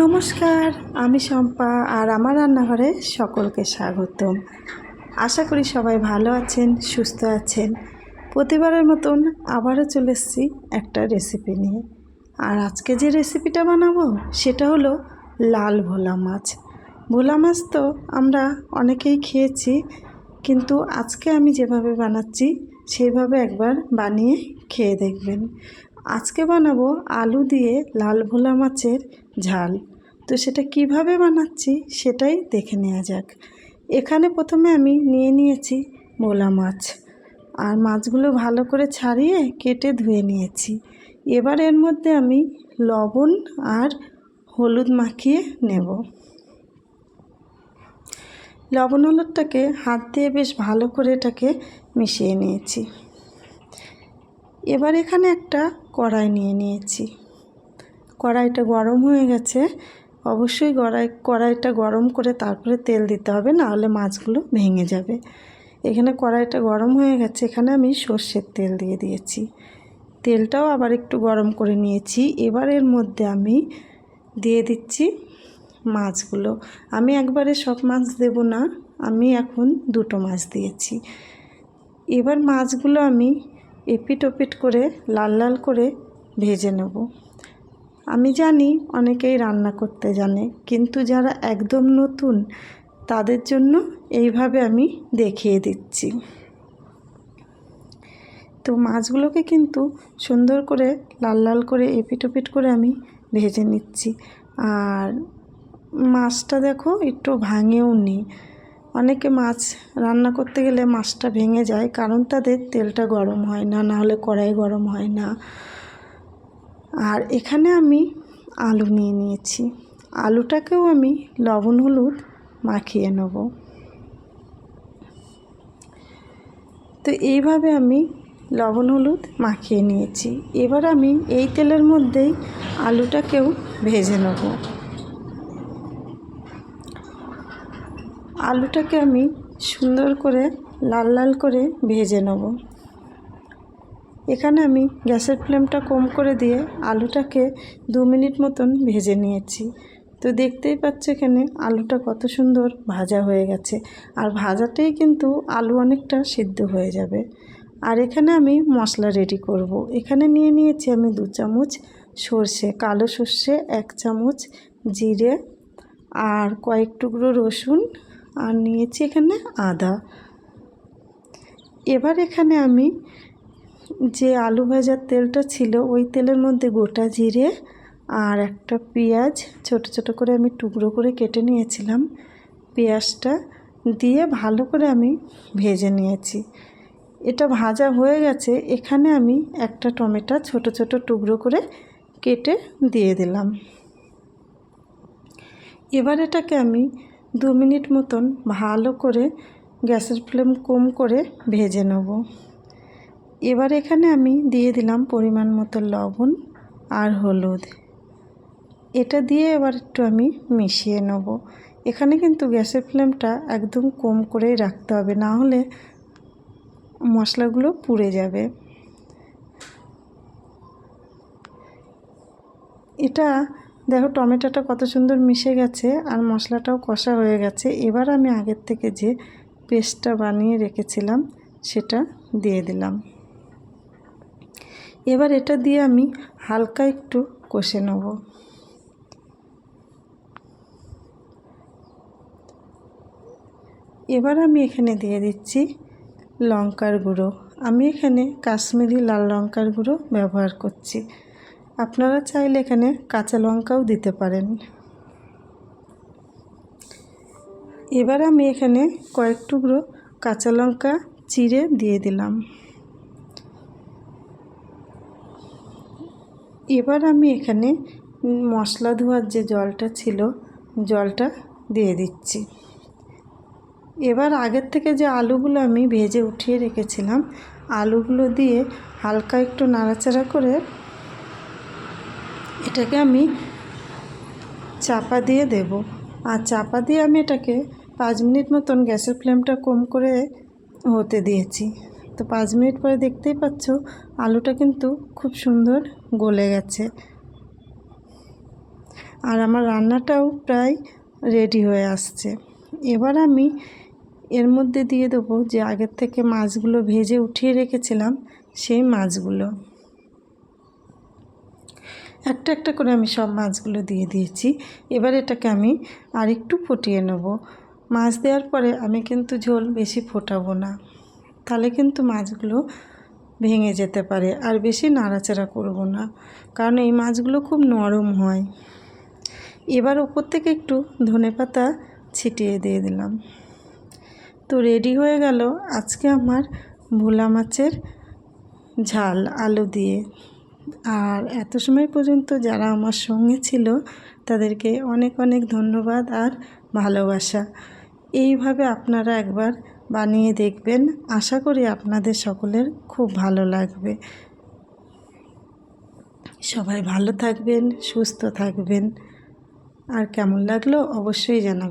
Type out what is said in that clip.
নমস্কার, আমি শম্পা আর আমার রান্নাঘরে সকলকে স্বাগতম। আশা করি সবাই ভালো আছেন, সুস্থ আছেন। প্রতিবারের মতন আবারও চলে এসেছি একটা রেসিপি নিয়ে। আর আজকে যে রেসিপিটা বানাবো, সেটা হলো লাল ভোলা মাছ। ভোলা মাছ তো আমরা অনেকেই খেয়েছি, কিন্তু আজকে আমি যেভাবে বানাচ্ছি সেইভাবে একবার বানিয়ে খেয়ে দেখবেন। আজকে বানাবো আলু দিয়ে লাল ভোলা মাছের ঝাল। তো সেটা কীভাবে বানাচ্ছি সেটাই দেখে নেওয়া যাক। এখানে প্রথমে আমি নিয়ে নিয়েছি ভোলা মাছ। আর মাছগুলো ভালো করে ছাড়িয়ে কেটে ধুয়ে নিয়েছি। এবার এর মধ্যে আমি লবণ আর হলুদ মাখিয়ে নেব। লবণ হলুদটাকে হাত দিয়ে বেশ ভালো করে এটাকে মিশিয়ে নিয়েছি। এবার এখানে একটা কড়াই নিয়ে নিয়েছি। কড়াইটা গরম হয়ে গেছে। অবশ্যই কড়াই কড়াইটা গরম করে তারপরে তেল দিতে হবে না হলে মাছগুলো ভেঙে যাবে। এখানে কড়াইটা গরম হয়ে গেছে, এখানে আমি সর্ষের তেল দিয়ে দিয়েছি। তেলটাও আবার একটু গরম করে নিয়েছি। এবার এর মধ্যে আমি দিয়ে দিচ্ছি মাছগুলো। আমি একবারে সব মাছ দেব না, আমি এখন দুটো মাছ দিয়েছি। এবার মাছগুলো আমি এপিট ওপিট করে, লাল লাল করে ভেজে নেব। আমি জানি অনেকেই রান্না করতে জানে, কিন্তু যারা একদম নতুন, তাদের জন্য এইভাবে আমি দেখিয়ে দিচ্ছি। তো মাছগুলোকে কিন্তু সুন্দর করে, লাল লাল করে এপিট ওপিট করে আমি ভেজে নিচ্ছি। আর মাছটা দেখো, একটু ভাঙেও নি অনেকে মাছ রান্না করতে গেলে মাছটা ভেঙে যায় কারণ তাদের তেলটা গরম হয় না নাহলে কড়াই গরম হয় না। আর এখানে আমি আলু নিয়ে নিয়েছি। আলুটাকেও আমি লবণ, হলুদ মাখিয়ে নেব। তো এইভাবে আমি লবণ, হলুদ মাখিয়ে নিয়েছি। এবার আমি এই তেলের মধ্যেই আলুটাকেও ভেজে নেব। আলুটাকে আমি সুন্দর করে লাল লাল করে ভেজে নেব। এখানে আমি গ্যাসের ফ্লেমটা কম করে দিয়ে আলুটাকে দু মিনিট মতন ভেজে নিয়েছি। তো দেখতেই পাচ্ছ এখানে আলুটা কত সুন্দর ভাজা হয়ে গেছে। আর ভাজাতেই কিন্তু আলু অনেকটা সিদ্ধ হয়ে যাবে। আর এখানে আমি মশলা রেডি করব। এখানে নিয়ে নিয়েছি আমি দু চামচ সর্ষে, কালো সর্ষে, এক চামচ জিরে আর কয়েক টুকরো রসুন আর নিয়েছি এখানে আদা। এবার এখানে আমি যে আলু ভাজার তেলটা ছিল, ওই তেলের মধ্যে গোটা জিরে আর একটা পেঁয়াজ ছোট ছোট করে আমি টুকরো করে কেটে নিয়েছিলাম। পেঁয়াজটা দিয়ে ভালো করে আমি ভেজে নিয়েছি। এটা ভাজা হয়ে গেছে, এখানে আমি একটা টমেটো ছোট ছোট টুকরো করে কেটে দিয়ে দিলাম। এবার এটাকে আমি দু মিনিট মতন ভালো করে গ্যাসের ফ্লেম কম করে ভেজে নেব। এবার এখানে আমি দিয়ে দিলাম পরিমাণ মতো লবণ আর হলুদ। এটা দিয়ে এবার একটু আমি মিশিয়ে নেব। এখানে কিন্তু গ্যাসের ফ্লেমটা একদম কম করেই রাখতে হবে, না হলে মশলাগুলো পুড়ে যাবে। এটা দেখো, টমেটোটা কত সুন্দর মিশে গেছে আর মশলাটাও কষা হয়ে গেছে। এবার আমি আগের থেকে যে পেস্টটা বানিয়ে রেখেছিলাম, সেটা দিয়ে দিলাম। এবার এটা দিয়ে আমি হালকা একটু কষে নেব। এবার আমি এখানে দিয়ে দিচ্ছি লঙ্কার গুঁড়ো। আমি এখানে কাশ্মীরি লাল লঙ্কার গুঁড়ো ব্যবহার করছি। আপনারা চাইলে এখানে কাঁচা লঙ্কাও দিতে পারেন। এবার আমি এখানে কয়েক টুকরো কাঁচা লঙ্কা চিড়ে দিয়ে দিলাম। এবার আমি এখানে মশলা ধোয়ার যে জলটা ছিল, জলটা দিয়ে দিচ্ছি। এবার আগের থেকে যে আলুগুলো আমি ভেজে উঠিয়ে রেখেছিলাম, আলুগুলো দিয়ে হালকা একটু নাড়াচাড়া করে এটাকে আমি চাপা দিয়ে দেব। আর চাপা দিয়ে আমি এটাকে পাঁচ মিনিট মতন গ্যাসের ফ্লেমটা কম করে হতে দিয়েছি। তো পাঁচ মিনিট পরে দেখতেই পাচ্ছ আলুটা কিন্তু খুব সুন্দর গলে গেছে। আর আমার রান্নাটাও প্রায় রেডি হয়ে আসছে। এবার আমি এর মধ্যে দিয়ে দেবো যে আগের থেকে মাছগুলো ভেজে উঠিয়ে রেখেছিলাম সেই মাছগুলো। একটা একটা করে আমি সব মাছগুলো দিয়ে দিয়েছি। এবার এটাকে আমি আরেকটু ফুটিয়ে নেব। মাছ দেওয়ার পরে আমি কিন্তু ঝোল বেশি ফোটাবো না। তাহলে কিন্তু মাছগুলো ভেঙে যেতে পারে আর বেশি নাড়াচাড়া করব না। কারণ এই মাছগুলো খুব নরম হয়। এবার ওপর থেকে একটু ধনেপাতা ছিটিয়ে দিয়ে দিলাম। তো রেডি হয়ে গেল আজকে আমার ভোলা মাছের ঝাল আলু দিয়ে। আর এত সময় পর্যন্ত যারা আমার সঙ্গে ছিল, তাদেরকে অনেক অনেক ধন্যবাদ আর ভালোবাসা। এইভাবে আপনারা একবার বানিয়ে দেখবেন। আশা করি আপনাদের সকলের খুব ভালো লাগবে। সবাই ভালো থাকবেন, সুস্থ থাকবেন। আর কেমন লাগল অবশ্যই জানাবেন।